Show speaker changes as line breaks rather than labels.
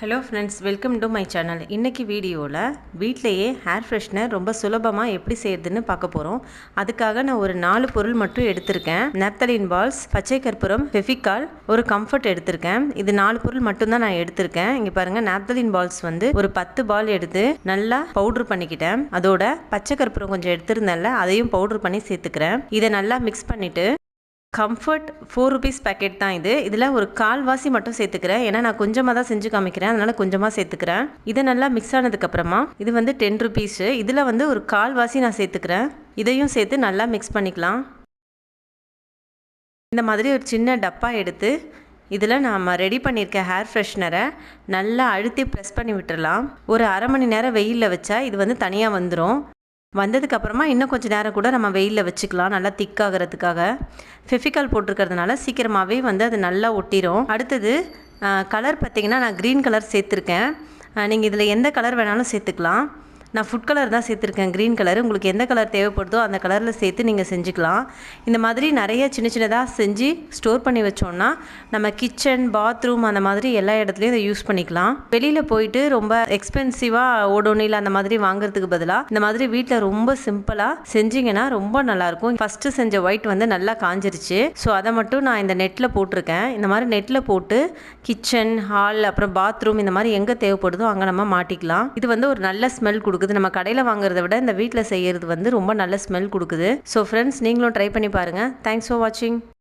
Hello friends welcome to my channel இன்றைக்கி வீடியோவில் வீட்டிலையே ஹேர் ஃப்ரெஷ்னர் ரொம்ப சுலபமாக எப்படி செய்யறதுன்னு பார்க்க போகிறோம் அதுக்காக நான் ஒரு நாலு பொருள் மட்டும் எடுத்திருக்கேன். நெப்தலின் பால்ஸ் பச்சை கற்பூரம் ஃபெஃபிகால் ஒரு கம்ஃபர்ட் எடுத்திருக்கேன். இது நாலு பொருள் மட்டும்தான் நான் எடுத்திருக்கேன். இங்கே பாருங்கள் நெப்தலின் பால்ஸ் வந்து ஒரு பத்து பால் எடுத்து நல்லா பவுட்ரு பண்ணிக்கிட்டேன். அதோட பச்சை கற்பூரம் கொஞ்சம் எடுத்திருந்தேன்ல அதையும் பவுட்ரு பண்ணி சேர்த்துக்கிறேன். இதை நல்லா மிக்ஸ் பண்ணிவிட்டு கம்ஃபர்ட் ஃபோர் ருபீஸ் பேக்கெட் தான் இது. இதில் ஒரு கால்வாசி மட்டும் சேர்த்துக்கிறேன். ஏன்னா நான் கொஞ்சமாக தான் செஞ்சு காமிக்கிறேன். அதனால் கொஞ்சமாக சேர்த்துக்கிறேன். இதை நல்லா மிக்ஸ் ஆனதுக்கப்புறமா இது வந்து டென் ருபீஸு இதில் வந்து ஒரு கால்வாசி நான் சேர்த்துக்கிறேன். இதையும் சேர்த்து நல்லா மிக்ஸ் பண்ணிக்கலாம். இந்த மாதிரி ஒரு சின்ன டப்பா எடுத்து இதில் நாம் ரெடி பண்ணியிருக்க ஹேர் ஃப்ரெஷ்னரை நல்லா அழுத்தி ப்ரெஸ் பண்ணி விட்டுடலாம் ஒரு அரை மணி நேரம் வெயிலில் வச்சா இது வந்து தனியாக வந்துடும் வந்ததுக்கு அப்புறமா இன்னும் கொஞ்சம் நேரம் கூட நம்ம வெயிலில் வச்சுக்கலாம். நல்லா திக்காகிறதுக்காக ஃபெஃபிகால் போட்டிருக்கிறதுனால சீக்கிரமாகவே வந்து அது நல்லா ஒட்டிரும். அடுத்தது கலர் பார்த்திங்கன்னா நான் க்ரீன் கலர் சேர்த்துருக்கேன். நீங்கள் இதில் எந்த கலர் வேணாலும் சேர்த்துக்கலாம். நான் ஃபுட் கலர் தான் சேர்த்துருக்கேன். க்ரீன் கலர் உங்களுக்கு எந்த கலர் தேவைப்படுதோ அந்த கலரில் சேர்த்து நீங்கள் செஞ்சுக்கலாம். இந்த மாதிரி நிறைய சின்ன சின்னதாக செஞ்சு ஸ்டோர் பண்ணி வச்சோன்னா நம்ம கிச்சன் பாத்ரூம் அந்த மாதிரி எல்லா இடத்துலையும் இதை யூஸ் பண்ணிக்கலாம். வெளியில் போயிட்டு ரொம்ப எக்ஸ்பென்சிவாக ஓடோனில் அந்த மாதிரி வாங்குறதுக்கு பதிலாக இந்த மாதிரி வீட்டில் ரொம்ப சிம்பிளாக செஞ்சிங்கன்னா ரொம்ப நல்லாயிருக்கும் ஃபஸ்ட்டு செஞ்ச ஒயிட் வந்து நல்லா காஞ்சிருச்சு. ஸோ அதை மட்டும் நான் இந்த நெட்டில் போட்டிருக்கேன். இந்த மாதிரி நெட்டில் போட்டு கிச்சன் ஹால் அப்புறம் பாத்ரூம் இந்த மாதிரி எங்கே தேவைப்படுதோ அங்கே நம்ம மாட்டிக்கலாம். இது வந்து ஒரு நல்ல ஸ்மெல் கொடுக்குது. நம்ம கடையில் வாங்குறத விட இந்த வீட்டில் செய்கிறது வந்து ரொம்ப நல்ல ஸ்மெல் கொடுக்குது. ஸோ ஃப்ரெண்ட்ஸ் நீங்களும் ட்ரை பண்ணி பாருங்கள் தேங்க்ஸ் ஃபார் வாட்சிங்